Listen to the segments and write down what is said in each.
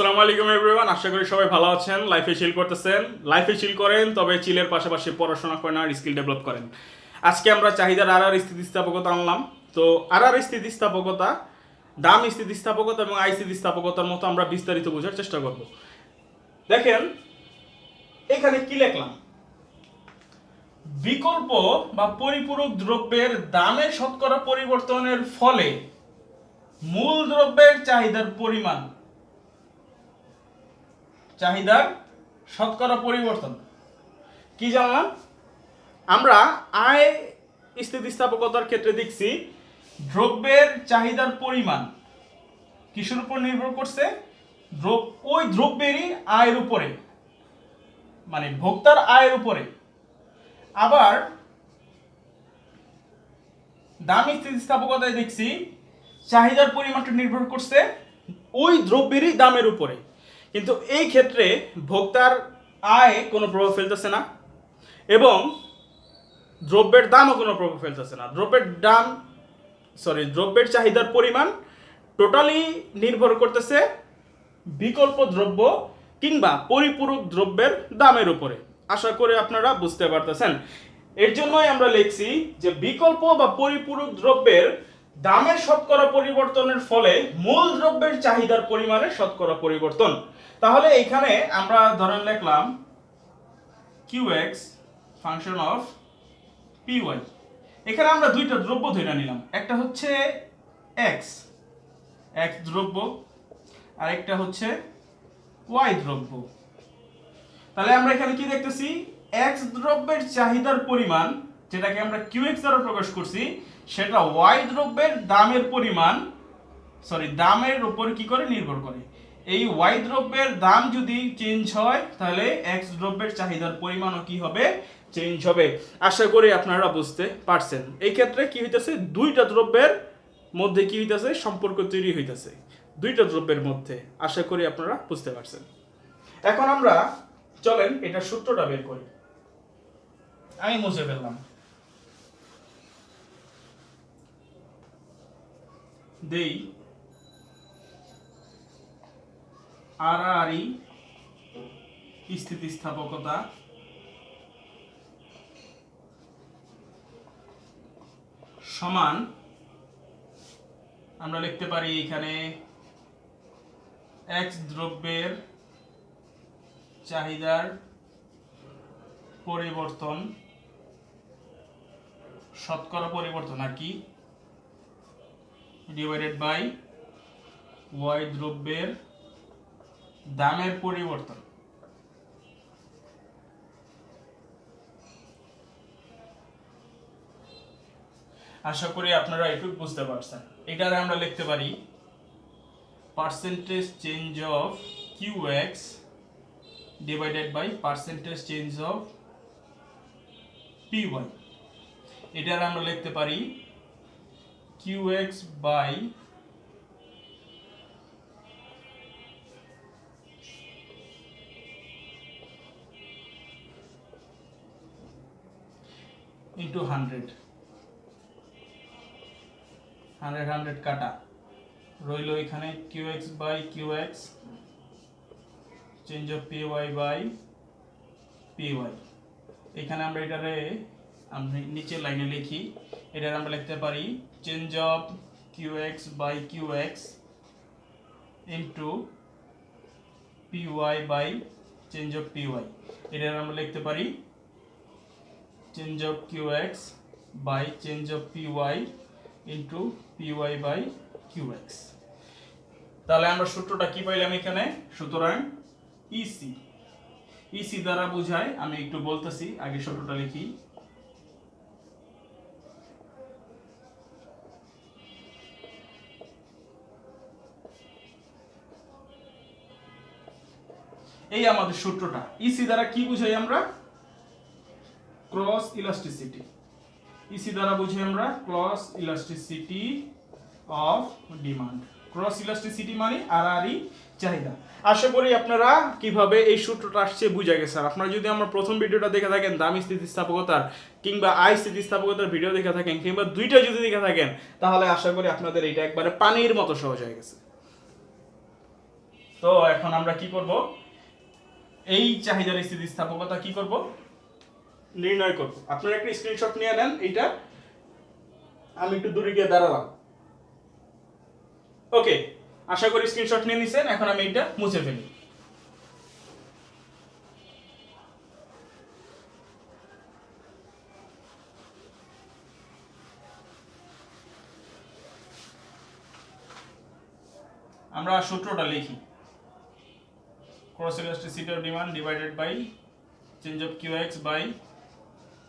আসসালামু আলাইকুম এভরিওয়ান আশা করি সবাই ভালো আছেন। লাইফে চিল করতেছেন। লাইফে চিল করেন, তবে চিলের পাশাপাশি পড়াশোনা করেন আর স্কিল ডেভেলপ করেন। আজকে আমরা চাহিদার আর আর স্থিতিস্থাপকতা আনলাম। তো আর আর স্থিতিস্থাপকতা, দাম স্থিতিস্থাপকতা এবং আই স্থিতিস্থাপকতার মতো আমরা বিস্তারিত বোঝার চেষ্টা করব। দেখেন, এখানে কি লিখলাম? বিকল্প বা পরিপূরক দ্রব্যের দামে শতকরা পরিবর্তনের ফলে মূল দ্রব্যের চাহিদার পরিমাণ চাহিদার শতকরা পরিবর্তন। কি জানলাম? আমরা আয় স্থিতিস্থাপকতার ক্ষেত্রে দেখছি, দ্রব্যের চাহিদার পরিমাণ কিসের উপর নির্ভর করছে? ওই দ্রব্যেরই আয়ের উপরে মানে ভোক্তার আয়ের উপরে। আবার দাম স্থিতিস্থাপকতায় দেখছি, চাহিদার পরিমাণটা নির্ভর করছে ওই দ্রব্যেরই দামের উপরে। কিন্তু এই ক্ষেত্রে ভোক্তার আয় কোনো প্রভাব ফেলতেছে না এবং দ্রব্যের দামও কোনো প্রভাব ফেলতেছে না। দ্রব্যের দাম সরি দ্রব্যের চাহিদার পরিমাণ টোটালি নির্ভর করতেছে বিকল্প দ্রব্য কিংবা পরিপূরক দ্রব্যের দামের উপরে। আশা করে আপনারা বুঝতে পারতেছেন। এর জন্যই আমরা লিখছি যে বিকল্প বা পরিপূরক দ্রব্যের দামের শতকরা পরিবর্তনের ফলে মূল দ্রব্যের চাহিদার পরিমাণে শতকরা পরিবর্তন। তাহলে এখানে আমরা ধরেন লিখলাম Q X function of P Y এখানে আমরা দুইটা দ্রব্য ধরে নিলাম। একটা হচ্ছে এক্স এক্স দ্রব্য আর একটা হচ্ছে ওয়াই দ্রব্য। তাহলে আমরা এখানে কি দেখতেছি? এক্স দ্রব্যের চাহিদার পরিমাণ, যেটাকে আমরা কিউ এক্স দ্বারা প্রকাশ করছি, সেটা ওয়াই দ্রব্যের দামের পরিমাণ সরি দামের উপর কি করে নির্ভর করে? এই ওয়াই দ্রব্যের দাম যদি চেঞ্জ হয়, তাহলে এক্স দ্রব্যের চাহিদার পরিমাণও কি হবে? চেঞ্জ হবে। আশা করি আপনারা বুঝতে পারছেন। এই ক্ষেত্রে কি হইতেছে? দুইটা দ্রব্যের মধ্যে কি হইতেছে? সম্পর্ক তৈরি হইতেছে। দুইটা দ্রব্যের মধ্যে। আশা করি আপনারা বুঝতে পারছেন। এখন আমরা চলেন এটা সূত্রটা বের করি। আমি মুছে ফেললাম। দেই। আড়াআড়ি স্থিতিস্থাপকতা। সমান, আমরা লিখতে পারি এখানে এক্স দ্রব্যের চাহিদার পরিবর্তন, শতকরা পরিবর্তন আর কি? ডিভাইডেড বাই ওয়াই দ্রব্যের দামের পরিবর্তন। আশা করি আপনারা একটু বুঝতে পারছেন। এটারে আমরা লিখতে পারি percentage change of Q X divided by percentage change of P Y এটার আমরা লিখতে পারি Q X by into hundred hundred hundred কাটা। রইল এখানে Q X by Q X change of P Y by P Y এখানে আমরা এটারে আমি নিচের লাইনে লিখি। এটার আমরা লিখতে পারি change of Q X by Q X into P Y by change of P Y এটার আমরা লিখতে পারি by change of P Y into P Y by Q X তাহলে আমরা সূত্রটা কি পাইলাম এখানে? সুতরাং ইসি ইসি দ্বারা বোঝায়, আমি একটু বলতেছি, আগে সূত্রটা লিখি। এই আমাদের সূত্রটা। ইসি দ্বারা কি বুঝাই আমরা? ক্রস ইলাস্টিসিটি ইসি দ্বারা বুঝি আমরা cross elasticity of demand cross elasticity মানে আড়াআড়ি চাহিদা। আশা করি আপনারা কীভাবে এই সূত্রটা আসছে বুঝা গেছে। আর আপনারা যদি আমার প্রথম ভিডিওটা দেখে থাকেন, দামি স্থিতিস্থাপকতার কিংবা আই স্থিতিস্থাপকতার ভিডিও দেখে থাকেন, কিংবা দুইটা যদি দেখে থাকেন, তাহলে আশা করি আপনাদের এটা একবারে পানির মতো সহজ হয়ে গেছে। তো এখন আমরা কি করব? এই চাহিদার স্থিতিস্থাপকতা কি করব? নির্ণয় করব। আপনারা একটা স্ক্রিনশট নিয়ে নেন, এইটা। আমি একটু দূরে গিয়ে দাঁড়ালাম। ওকে আশা করি স্ক্রিনশট নিয়ে নিছেন, এখন আমি এটা মুছে ফেলি। আমরা সূত্রটা লিখি। Cross elasticity demand divided by by change Q X by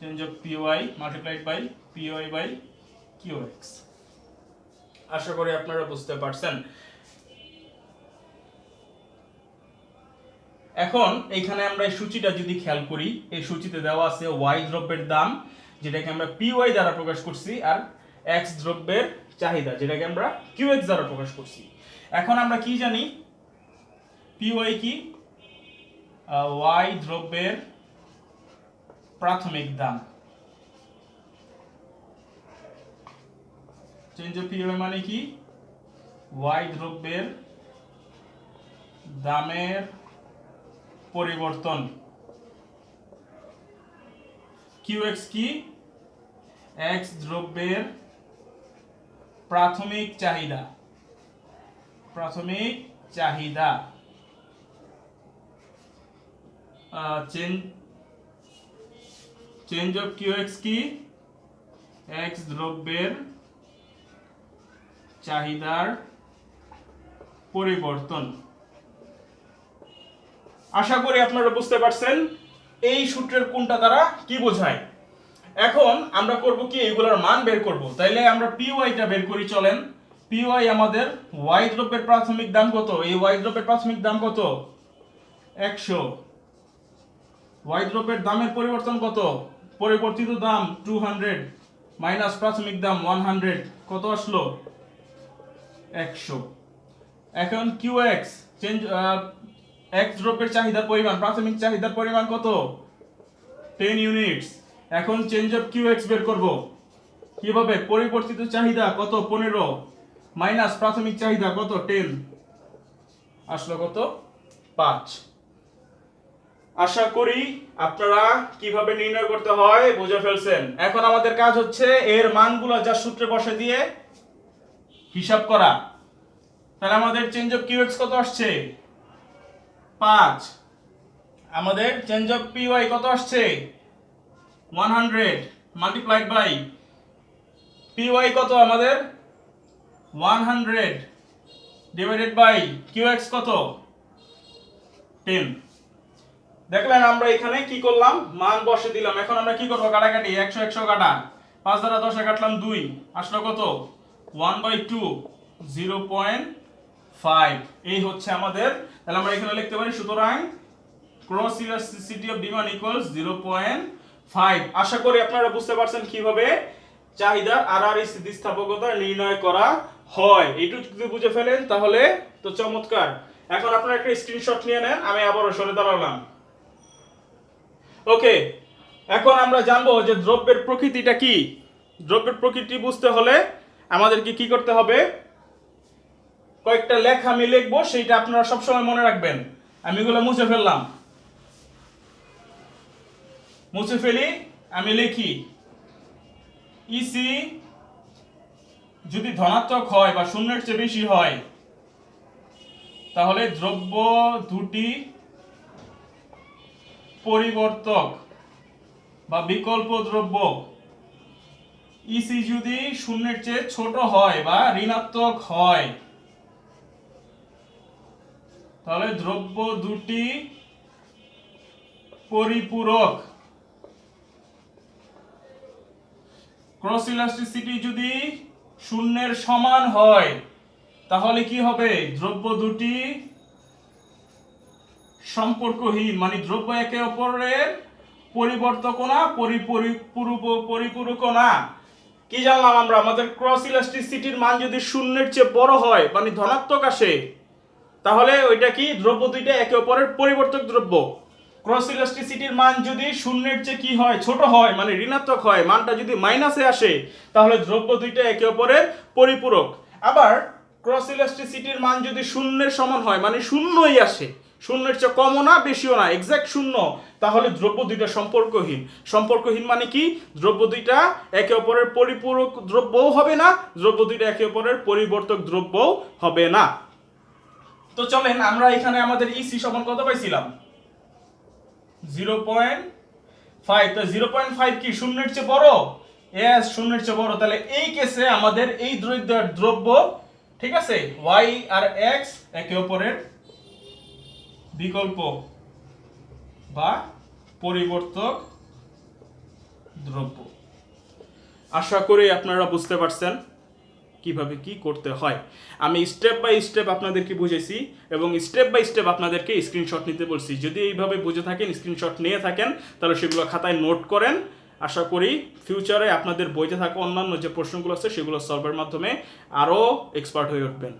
change of py multiplied by py by qx আশা করি আপনারা বুঝতে পারছেন। এখন এইখানে আমরা এই সূচিটা যদি খেয়াল করি, এই সূচিতে দেওয়া আছে ওয়াই দ্রব্যের দাম, যেটাকে আমরা পিওয়াই দ্বারা প্রকাশ করছি, আর এক্স দ্রব্যের চাহিদা, যেটাকে আমরা কিউএক্স দ্বারা প্রকাশ করছি। এখন আমরা কি জানি? পিওয়াই কি? ওয়াই দ্রব্যের প্রাথমিক দাম। চেঞ্জ অফ পিওয়াই মানে কি? ওয়াই দ্রব্যের দামের পরিবর্তন। কিউএক্স কি? এক্স দ্রব্যের প্রাথমিক চাহিদা। প্রাথমিক চাহিদা। Change change of Q X কি? এক্স দ্রব্যের চাহিদার পরিবর্তন। আশা করি আপনারা বুঝতে পারছেন এই সূত্রের কোনটা দ্বারা কি বোঝায়। এখন আমরা করব কি? এগুলোর মান বের করব। তাইলে আমরা পিওয়াইটা বের করি, চলেন। পিওয়াই আমাদের ওয়াই দ্রব্যের প্রাথমিক দাম কত? এই ওয়াই দ্রব্যের প্রাথমিক দাম কত? একশো। ওয়াই দ্রব্যের দামের পরিবর্তন কত? পরিবর্তিত দাম টু হান্ড্রেড মাইনাস প্রাথমিক দাম ওয়ান হান্ড্রেড কত আসলো? একশো। এখন কিউ এক্স চেঞ্জ এক্স দ্রব্যের চাহিদার পরিমাণ, প্রাথমিক চাহিদার পরিমাণ কত? টেন ইউনিটস এখন চেঞ্জ অফ কিউ এক্স বের করব। কীভাবে? পরিবর্তিত চাহিদা কত? পনেরো। মাইনাস প্রাথমিক চাহিদা কত? টেন আসলো কত? পাঁচ। আশা করি আপনারা কীভাবে নির্ণয় করতে হয় বুঝে ফেলছেন। এখন আমাদের কাজ হচ্ছে এর মানগুলো যা সূত্রে বসে দিয়ে হিসাব করা। তাহলে আমাদের চেঞ্জ অফ কিউএক্স কত আসছে? পাঁচ। আমাদের চেঞ্জ অফ পিওয়াই কত আসছে? One hundred multiplied by P Y কত আমাদের? One hundred divided by Q X কত? টেন দেখলেন আমরা এখানে কি করলাম? মান বসে দিলাম। এখন আমরা কি করব? কাটাকাটি, একশো একশো কাটা। পাঁচ দ্বারা দশে কাটলাম দুই। আসলো কত? One by two, zero point five. এই হচ্ছে আমাদের। তাহলে আমরা এখানে লিখতে পারি, সুতরাং cross elasticity of demand equals zero point five. আশা করি আপনারা বুঝতে পারছেন কীভাবে চাহিদার আর আর স্থিতিস্থাপকতা নির্ণয় করা হয়। এইটুকু যদি বুঝে ফেলেন তাহলে তো চমৎকার। এখন আপনারা একটা স্ক্রিনশট নিয়ে নেন, আমি আবারও সরে দাঁড়ালাম। ওকে এখন আমরা জানব যে দ্রব্যের প্রকৃতিটা কি? দ্রব্যের প্রকৃতি বুঝতে হলে আমাদেরকে কি করতে হবে? কয়েকটা লেখা আমি লিখব, সেইটা আপনারা সবসময় মনে রাখবেন। আমি এগুলো মুছে ফেললাম। মুছে ফেলি, আমি লিখি ইসি যদি ধনাত্মক হয় বা শূন্যের চেয়ে বেশি হয়, তাহলে দ্রব্য দুটি পরিবর্তক বা বিকল্প দ্রব্য। ইসি যদি শূন্যের চেয়ে ছোট হয় বা ঋণাত্মক হয়, তাহলে দ্রব্য দুটি পরিপূরক। ক্রস ইলাস্টিসিটি যদি শূন্যের সমান হয়, তাহলে কি হবে? দ্রব্য দুটি সম্পর্কহীন মানে দ্রব্য একে অপরের পরিবর্তক না পরিপূরক পরিপূরক না কি জানলাম আমরা? আমাদের ক্রস ইলাস্টিসিটির মান যদি শূন্যের চেয়ে বড় হয় মানে ধনাত্মক আসে, তাহলে ওইটা কি? দ্রব্য দুইটা একে অপরের পরিবর্তক দ্রব্য। ক্রস ইলাস্টিসিটির মান যদি শূন্যের চেয়ে কি হয়, ছোট হয় মানে ঋণাত্মক হয়, মানটা যদি মাইনাসে আসে, তাহলে দ্রব্য দুইটা একে অপরের পরিপূরক। আবার ক্রস ইলাস্টিসিটির মান যদি শূন্যের সমান হয় মানে শূন্যই আসে শূন্যের চেয়ে কমও না, বেশিও না। এক্স্যাক্ট শূন্য। তাহলে দ্রব্য দুইটা সম্পর্কহীন। সম্পর্কহীন মানে কি? দ্রব্য দুইটা একে অপরের পরিপূরক দ্রব্যও হবে না, দ্রব্য দুইটা একে অপরের পরিবর্তক দ্রব্যও হবে না। তো চলেন, আমরা এখানে আমাদের ইসি সমান কত পাইছিলাম? Zero point five. তো জিরো পয়েন্ট ফাইভ কি? শূন্যের চেয়ে বড়? এস শূন্যের চেয়ে বড়। তাহলে এই কেসে আমাদের এই দ্রব্য, ঠিক আছে? ওয়াই আর এক্স একে অপরের বিকল্প বা পরিবর্তক দ্রব্য। আশা করি আপনারা বুঝতে পারছেন কীভাবে কি করতে হয়। আমি স্টেপ বাই স্টেপ আপনাদেরকে বুঝেছি এবং স্টেপ বাই স্টেপ আপনাদেরকে স্ক্রিনশট নিতে বলছি। যদি এইভাবে বুঝে থাকেন স্ক্রিনশট নিয়ে থাকেন, তাহলে সেগুলো খাতায় নোট করেন। আশা করি ফিউচারে আপনাদের বইতে থাকা অন্যান্য যে প্রশ্নগুলো আছে, সেগুলো সলভের মাধ্যমে আরও এক্সপার্ট হয়ে উঠবেন।